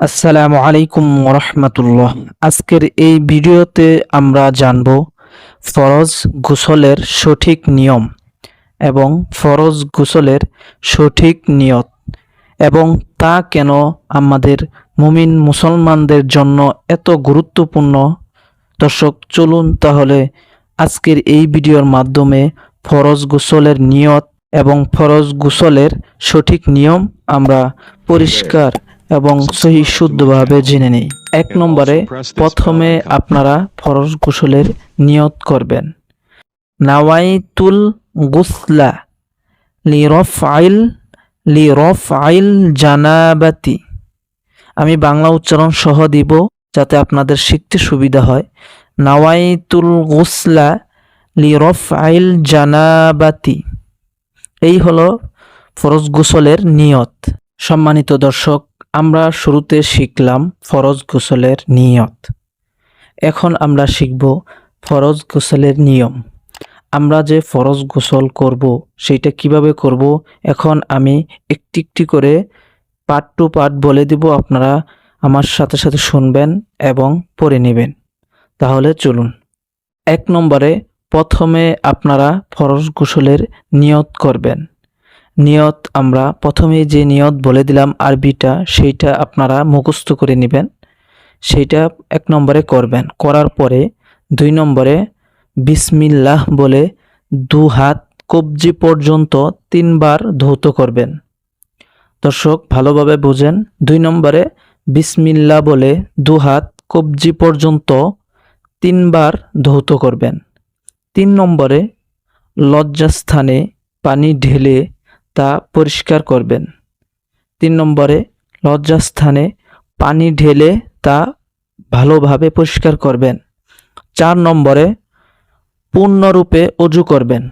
আসসালামু আলাইকুম রহমতুল্লাহ আজকের এই ভিডিওতে আমরা জানব ফরজ গোসলের সঠিক নিয়ম এবং ফরজ গোসলের সঠিক নিয়ত এবং তা কেন আমাদের মুমিন মুসলমানদের জন্য এত গুরুত্বপূর্ণ। দর্শক, চলুন তাহলে আজকের এই ভিডিওর মাধ্যমে ফরজ গোসলের নিয়ত এবং ফরজ গোসলের সঠিক নিয়ম আমরা পরিষ্কার এবং সহি শুদ্ধভাবে জেনে নেই। এক নম্বরে, প্রথমে আপনারা ফরজ গোসলের নিয়ত করবেন। নাওয়াইতুল গুসলা লিরফআইল লিরফআইল জানাবাতি। আমি বাংলা উচ্চারণ সহ দিব যাতে আপনাদের শিখতে সুবিধা হয়। নাওয়াইতুল গুসলা লিরফআইল জানাবাতি। এই হলো ফরজ গোসলের নিয়ত। সম্মানিত দর্শক আমরা শুরুতে শিখলাম ফরজ গোসলের নিয়ত। এখন আমরা শিখব ফরজ গোসলের নিয়ম। আমরা যে ফরজ গোসল করব সেইটা কীভাবে করব, এখন আমি একটি একটি করে পার্ট টু পার্ট বলে দিব, আপনারা আমার সাথে সাথে শুনবেন এবং পড়ে নেবেন। তাহলে চলুন। এক নম্বরে প্রথমে আপনারা ফরজ গোসলের নিয়ত করবেন। নিয়ত আমরা প্রথমে যে নিয়ত বলে দিলাম আরবিটা, সেইটা আপনারা মুখস্থ করে নেবেন। সেইটা এক নম্বরে করবেন। করার পরে দুই নম্বরে বিসমিল্লাহ বলে দু হাত কবজি পর্যন্ত তিনবার ধৌত করবেন। দর্শক, ভালোভাবে বোঝেন। দুই নম্বরে বিসমিল্লা বলে দু হাত কবজি পর্যন্ত তিনবার ধৌত করবেন। তিন নম্বরে লজ্জাস্থানে পানি ঢেলে তা পরিষ্কার করবেন। তিন নম্বরে, লজ্জাস্থানে পানি ঢেলে তা ভালোভাবে পরিষ্কার করবেন। চার নম্বরে, পূর্ণরূপে অজু করবেন।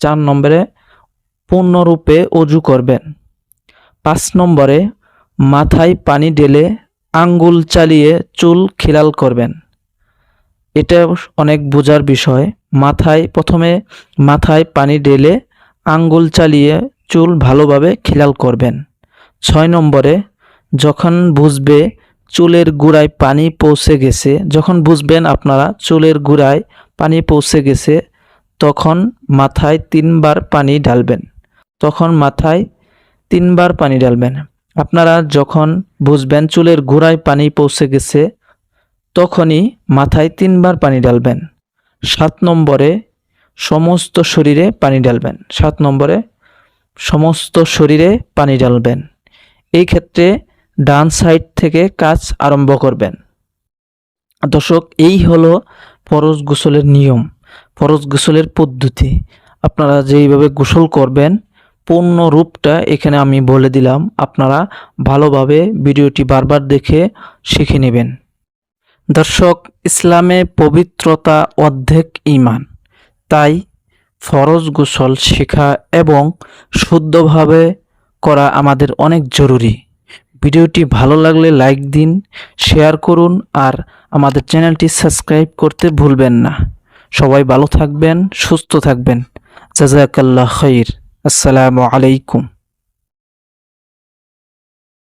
চার নম্বরে, পূর্ণরূপে অজু করবেন। পাঁচ নম্বরে, মাথায় পানি ঢেলে আঙ্গুল চালিয়ে চুল খিলাল করবেন। এটা অনেক বোঝার বিষয়। মাথায়, প্রথমে মাথায় পানি ঢেলে আঙ্গুল চালিয়ে চুল ভালোভাবে খিলাল করবেন। ছয় নম্বরে, যখন বুঝবে চুলের গুড়ায় পানি পৌঁছে গেছে, যখন বুঝবেন আপনারা চুলের গুড়ায় পানি পৌঁছে গেছে, তখন মাথায় তিনবার পানি ঢালবেন। তখন মাথায় তিনবার পানি ঢালবেন। আপনারা যখন বুঝবেন চুলের গোড়ায় পানি পৌঁছে গেছে, তখনই মাথায় তিনবার পানি ঢালবেন। সাত নম্বরে, সমস্ত শরীরে পানি ঢালবেন। সাত নম্বরে সমস্ত শরীরে পানি ঢালবেন। এই ক্ষেত্রে ডান সাইড থেকে কাজ আরম্ভ করবেন। দর্শক, এই হলো ফরজ গোসলের নিয়ম, ফরজ গোসলের পদ্ধতি। আপনারা যেইভাবে গোসল করবেন, পূর্ণ রূপটা এখানে আমি বলে দিলাম। আপনারা ভালোভাবে ভিডিওটি বারবার দেখে শিখে নেবেন। দর্শক, ইসলামে পবিত্রতা অর্ধেক ইমান তাই ফরজ গোসল শেখা এবং শুদ্ধভাবে করা আমাদের অনেক জরুরি। ভিডিওটি ভালো লাগলে লাইক দিন, শেয়ার করুন আর আমাদের চ্যানেলটি সাবস্ক্রাইব করতে ভুলবেন না। সবাই ভালো থাকবেন, সুস্থ থাকবেন। জাজাকাল্লাহ খৈর আসসালামু আলাইকুম।